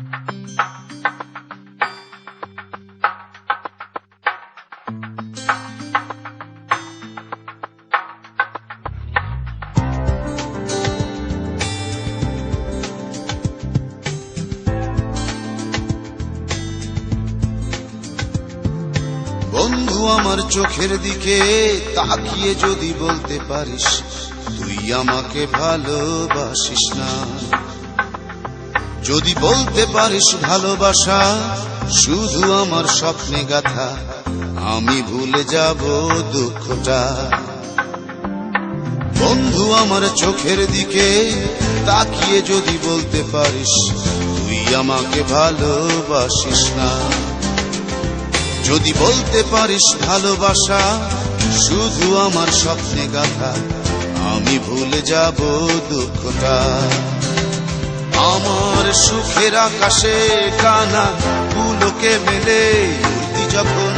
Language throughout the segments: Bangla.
বন্ধু আমার চোখের দিকে তাকিয়ে যদি বলতে পারিস তুই আমাকে ভালোবাসিস না। যদি বলতে পারিস ভালোবাসা, শুধু আমার স্বপ্নে গাথা, আমি ভুলে যাব দুঃখটা। বন্ধু আমার চোখের দিকে তাকিয়ে যদি বলতে পারিস, তুই আমাকে ভালোবাসিস না। যদি বলতে পারিস ভালোবাসা, শুধু আমার স্বপ্নে গাথা, আমি ভুলে যাব দুঃখটা। আমার সুখের আকাশে কানা ফুলকে মেলে যখন,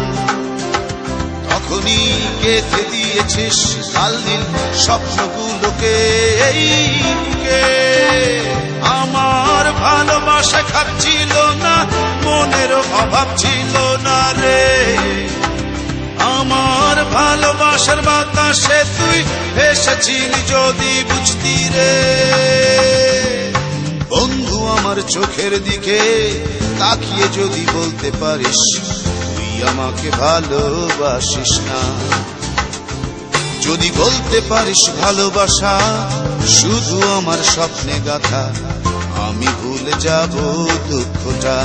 তখনই গেথে দিয়েছিস লাল নীল স্বপ্নগুলোকে এই বুকে। আমার ভালোবাসা খাচ্ছিল না, মনের অভাব ছিল না রে। আমার ভালোবাসার বাতাসে তুই এসেছিলি যদি বুঝতি রে। আমার চোখের দিকে তাকিয়ে যদি বলতে পারিস, তুই আমাকে ভালোবাসিস না। যদি বলতে পারিস ভালোবাসা শুধু আমার স্বপ্নে গাথা, আমি ভুলে যাব দুঃখটা।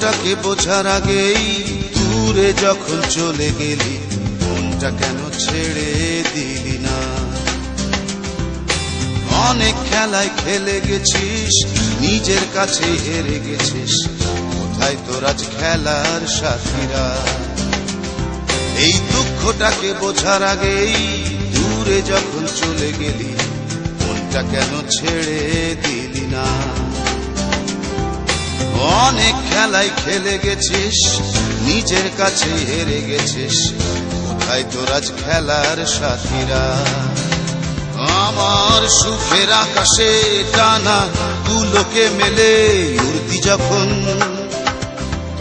দুঃখটাকে বোঝার আগেই দূরে যখন চলে গেলি, মনটা কেন ছেড়ে দিলি না? অনেক খেলায় খেলে গেছিস, নিজের কাছে হেরে গেছিস, কোথায় তোর আজ খেলার সাথীরা? এই দুঃখটাকে বোঝার আগেই দূরে যখন চলে গেলি, মনটা কেন ছেড়ে দিলি না? অনেক খেলায় খেলে গেছিস, নিজের কাছে হেরে গেছিস। কোথায় তোর আজ খেলার সাথীরা? আমার সুখের আকাশে টানা তুলোকে মেলে উর্দি যখন।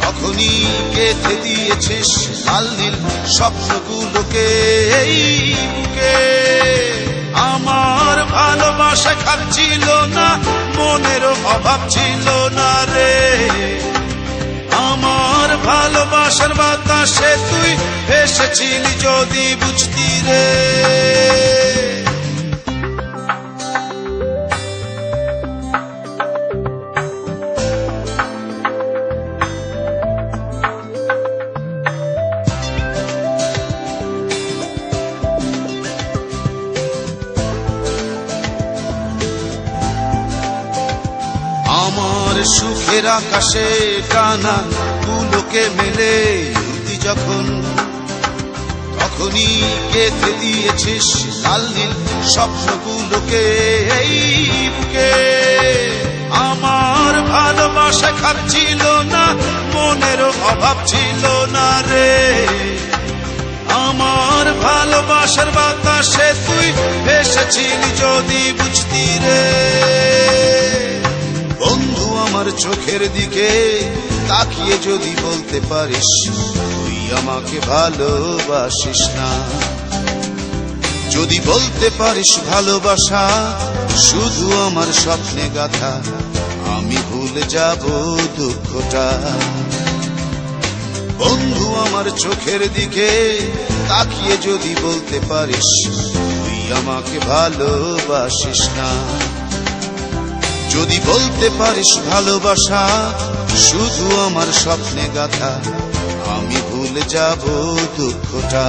তখনই গেথে দিয়েছিস লাল নীল স্বপ্নগুলোকে এই বুকে। আমার ভালোবাসা খাচ্ছিল না মনের অভাব ছিল না রে। আমার ভালোবাসার বাতাসে তুই এসেছিলি যদি বুঝতি রে। সুখের আকাশে কানা ফুলকে মেলে উঠতি যখন, তখনই গেথে দিয়েছিস লাল নীল স্বপ্নগুলোকে এই বুকে। আমার ভালোবাসা খাচ্ছিল না, মনের অভাব ছিল না রে। আমার ভালোবাসার বাতাসে তুই এসেছিলি যদি বুঝতি রে। আমার চোখের দিকে তাকিয়ে যদি বলতে পারিস, তুই আমাকে ভালোবাসিস না। যদি বলতে পারিস ভালোবাসা, শুধু আমার স্বপ্নে গাথা, আমি ভুলে যাব দুঃখটা। বন্ধু আমার চোখের দিকে তাকিয়ে যদি বলতে পারিস, তুই আমাকে ভালোবাসিস না। যদি বলতে পারিস ভালোবাসা শুধু আমার স্বপ্নে গাথা আমি ভুলে যাব দুঃখটা।